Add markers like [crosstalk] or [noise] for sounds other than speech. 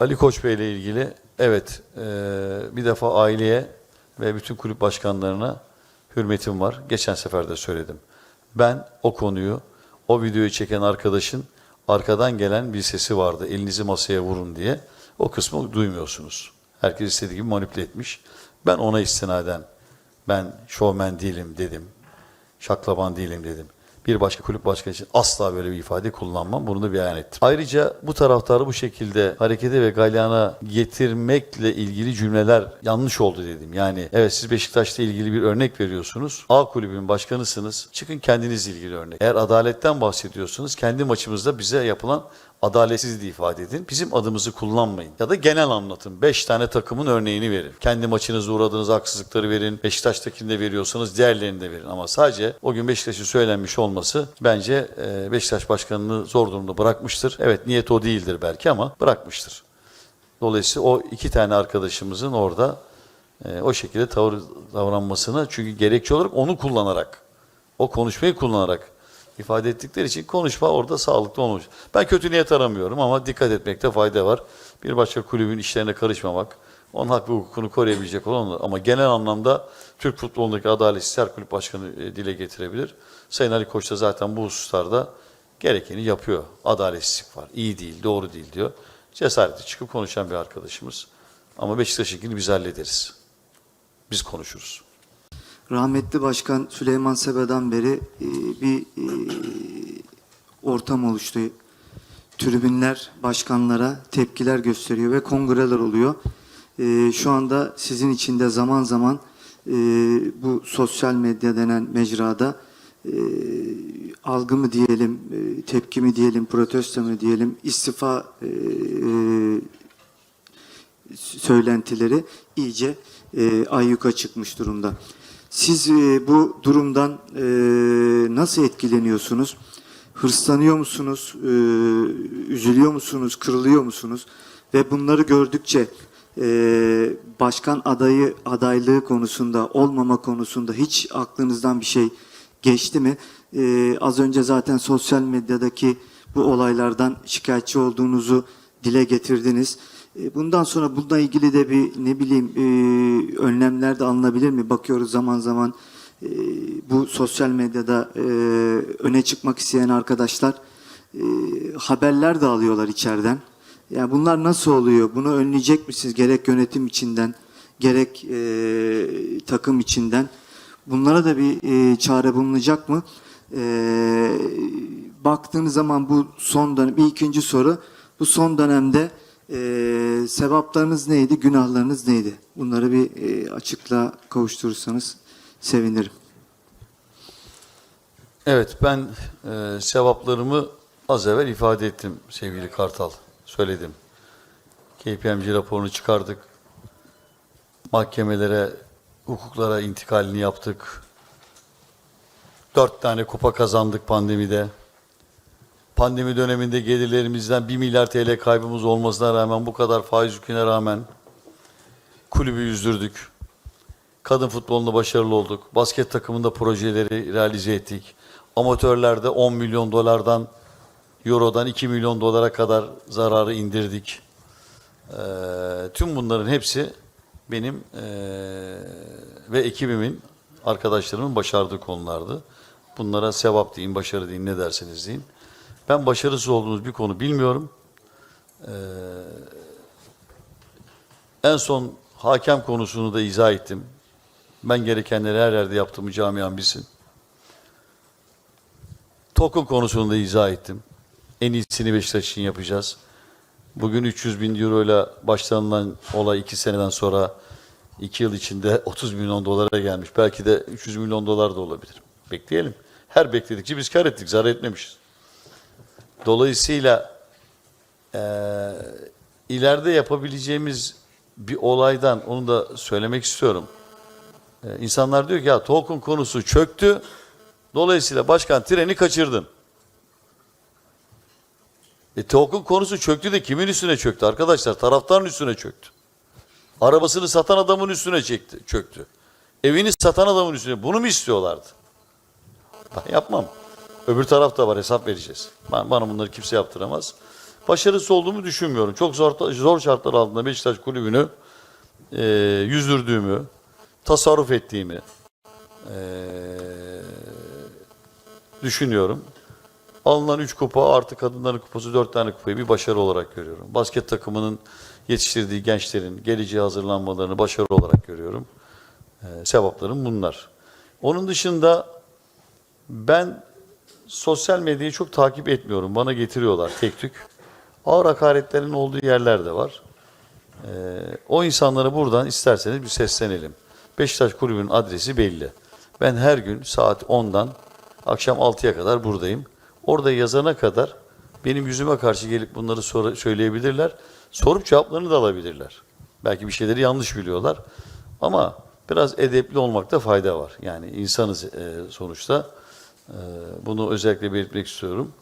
Ali Koç Bey ile ilgili evet e, bir defa aileye ve bütün kulüp başkanlarına hürmetim var. Geçen sefer de söyledim. Ben o konuyu, o videoyu çeken arkadaşın arkadan gelen bir sesi vardı. Elinizi masaya vurun diye. O kısmı duymuyorsunuz. Herkes istediği gibi manipüle etmiş. Ben ona istinaden ben şovmen değilim dedim. Şaklaban değilim dedim. Bir başka kulüp başkanı için asla böyle bir ifade kullanmam. Bunu da beyan ettim. Ayrıca bu taraftarı bu şekilde harekete ve galyana getirmekle ilgili cümleler yanlış oldu dedim. Yani evet siz Beşiktaş'la ilgili bir örnek veriyorsunuz. A kulübün başkanısınız. Çıkın kendiniz ilgili örnek. Eğer adaletten bahsediyorsunuz kendi maçımızda bize yapılan adaletsizliği ifade edin. Bizim adımızı kullanmayın. Ya da genel anlatın. 5 tane takımın örneğini verin. Kendi maçınızda uğradığınız haksızlıkları verin. Beşiktaş'takini de veriyorsanız diğerlerini de verin. Ama sadece o gün Beşiktaş'ın söylenmiş olması bence e, Beşiktaş başkanını zor durumda bırakmıştır. Evet niyet o değildir belki ama bırakmıştır. Dolayısıyla o iki tane arkadaşımızın orada e, o şekilde tavır davranmasını çünkü gerekçe olarak onu kullanarak o konuşmayı kullanarak ifade ettikleri için konuşma orada sağlıklı olmuş. Ben kötü niyet aramıyorum ama dikkat etmekte fayda var. Bir başka kulübün işlerine karışmamak, onun hak ve hukukunu koruyabilecek olan ama genel anlamda Türk futbolundaki adaletsiz her kulüp başkanı e, dile getirebilir. Sayın Ali Koç da zaten bu hususlarda gerekeni yapıyor. Adaletsizlik var, iyi değil, doğru değil diyor. Cesareti çıkıp konuşan bir arkadaşımız. Ama Beşiktaş'ınkini biz hallederiz. Biz konuşuruz. Rahmetli Başkan Süleyman Sebe'den beri e, bir e, ortam oluştu. Tribünler başkanlara tepkiler gösteriyor ve kongreler oluyor. E, Şu anda sizin için de zaman zaman e, bu sosyal medya denen mecrada e, algı mı diyelim, e, tepki mi diyelim, protesto mu diyelim, istifa söylentileri iyice e, ayyuka çıkmış durumda. Siz e, bu durumdan e, nasıl etkileniyorsunuz? Hırslanıyor musunuz? E, üzülüyor musunuz? Kırılıyor musunuz? Ve bunları gördükçe e, başkan adayı adaylığı konusunda, olmama konusunda hiç aklınızdan bir şey geçti mi? E, az önce zaten sosyal medyadaki bu olaylardan şikayetçi olduğunuzu dile getirdiniz. E, Bundan sonra bununla ilgili de bir ne bileyim e, önlemler de alınabilir mi? Bakıyoruz zaman zaman e, bu sosyal medyada e, öne çıkmak isteyen arkadaşlar e, haberler de alıyorlar içeriden. Yani bunlar nasıl oluyor? Bunu önleyecek misiniz? Gerek yönetim içinden, gerek e, takım içinden. Bunlara da bir e, çare bulunacak mı? E, baktığınız zaman bu son dönem, bir ikinci soru. Bu son dönemde e, sevaplarınız neydi, günahlarınız neydi? Bunları bir e, açıkla kavuşturursanız sevinirim. Evet ben e, sevaplarımı az evvel ifade ettim sevgili Kartal. Söyledim. KPMG raporunu çıkardık. Mahkemelere, hukuklara intikalini yaptık. Dört tane kupa kazandık pandemide. Pandemi döneminde gelirlerimizden 1 milyar TL kaybımız olmasına rağmen bu kadar faiz yüküne rağmen kulübü yüzdürdük. Kadın futbolunda başarılı olduk. Basket takımında projeleri realize ettik. Amatörlerde 10 milyon dolardan, eurodan 2 milyon dolara kadar zararı indirdik. Ee, tüm bunların hepsi benim ee, ve ekibimin, arkadaşlarımın başardığı konulardı. Bunlara sevap deyin, başarı deyin, ne derseniz deyin. Ben başarısız olduğunuz bir konu bilmiyorum. Ee, en son hakem konusunu da izah ettim. Ben gerekenleri her yerde yaptığımı camian bilsin. Token konusunu da izah ettim. En iyisini Beşiktaş için yapacağız. Bugün 300 bin euro ile başlanılan olay iki seneden sonra iki yıl içinde [laughs] 30 milyon dolara gelmiş. Belki de 300 milyon dolar da olabilir. Bekleyelim. Her bekledikçe biz kar ettik, zarar etmemişiz. Dolayısıyla eee ileride yapabileceğimiz bir olaydan onu da söylemek istiyorum. Ee, insanlar diyor ki ya token konusu çöktü. Dolayısıyla başkan treni kaçırdın. E token konusu çöktü de kimin üstüne çöktü arkadaşlar? Taraftarın üstüne çöktü. Arabasını satan adamın üstüne çekti, çöktü. Evini satan adamın üstüne. Bunu mu istiyorlardı? Ben yapmam. Öbür tarafta var hesap vereceğiz. Ben, bana bunları kimse yaptıramaz. başarısız olduğumu düşünmüyorum. Çok zor, zor şartlar altında Beşiktaş kulübünü e, yüzdürdüğümü, tasarruf ettiğimi e, düşünüyorum. Alınan 3 kupa artı kadınların kupası 4 tane kupayı bir başarı olarak görüyorum. Basket takımının yetiştirdiği gençlerin geleceğe hazırlanmalarını başarı olarak görüyorum. Ee, sevaplarım bunlar. Onun dışında ben sosyal medyayı çok takip etmiyorum. Bana getiriyorlar tek tük. Ağır hakaretlerin olduğu yerler de var. Ee, o insanlara buradan isterseniz bir seslenelim. Beşiktaş Kulübü'nün adresi belli. Ben her gün saat 10'dan akşam 6'ya kadar buradayım. Orada yazana kadar benim yüzüme karşı gelip bunları sor- söyleyebilirler. Sorup cevaplarını da alabilirler. Belki bir şeyleri yanlış biliyorlar. Ama biraz edepli olmakta fayda var. Yani insanız e, sonuçta. E, bunu özellikle belirtmek istiyorum.